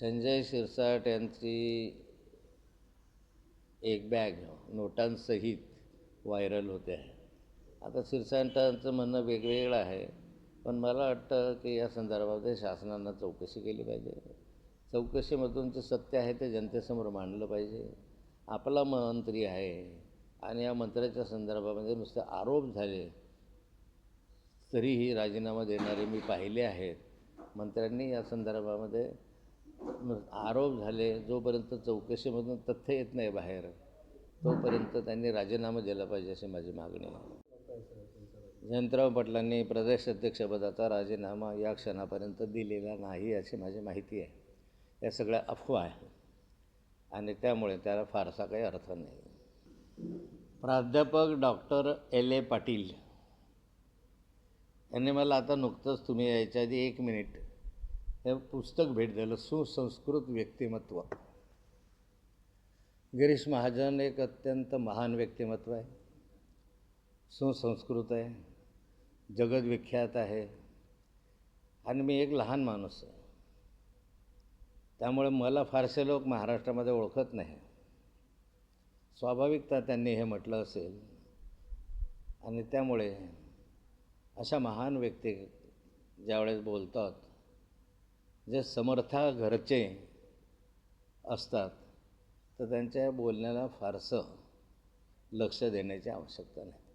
संजय शिरसाट यांची एक bag नोटांसहित viral होते आहे. आता शिरसाटांचं म्हणणं वेगवेगळं आहे पण मला वाटतं की या संदर्भामध्ये शासनानं चौकशी केली पाहिजे. चौकशीमधून जे सत्य आहे ते जनतेसमोर मांडलं पाहिजे. आपला मंत्री आहे आणि या मंत्र्याच्या संदर्भामध्ये नुसते आरोप झाले तरीही राजीनामा देणारे मी पाहिले आहेत. मंत्र्यांनी या संदर्भामध्ये आरोप झाले जोपर्यंत चौकशीमधून तथ्य येत नाही बाहेर तोपर्यंत त्यांनी राजीनामा दिला पाहिजे अशी माझी मागणी आहे. जयंतराव पाटलांनी प्रदेश अध्यक्षपदाचा राजीनामा या क्षणापर्यंत दिलेला नाही अशी माझी माहिती आहे. या सगळ्या अफवा आहे आणि त्यामुळे त्याला फारसा काही अर्थ नाही. प्राध्यापक डॉक्टर एल ए पाटील यांनी मला आता नुकतंच तुम्ही यायच्या आधी एक मिनिट हे पुस्तक भेट दिलं सुसंस्कृत व्यक्तिमत्व. गिरीश महाजन एक अत्यंत महान व्यक्तिमत्व आहे. सुसंस्कृत आहे. जगदविख्यात आहे. आणि मी एक लहान माणूस आहे. त्यामुळे मला फारसे लोक महाराष्ट्रामध्ये ओळखत नाही. स्वाभाविकता त्यांनी हे म्हटलं असेल. आणि त्यामुळे अशा महान व्यक्ती ज्यावेळेस बोलतात जे समर्था घरचे असतात तर त्यांच्या बोलण्याला फारसं लक्ष देण्याची आवश्यकता नाही.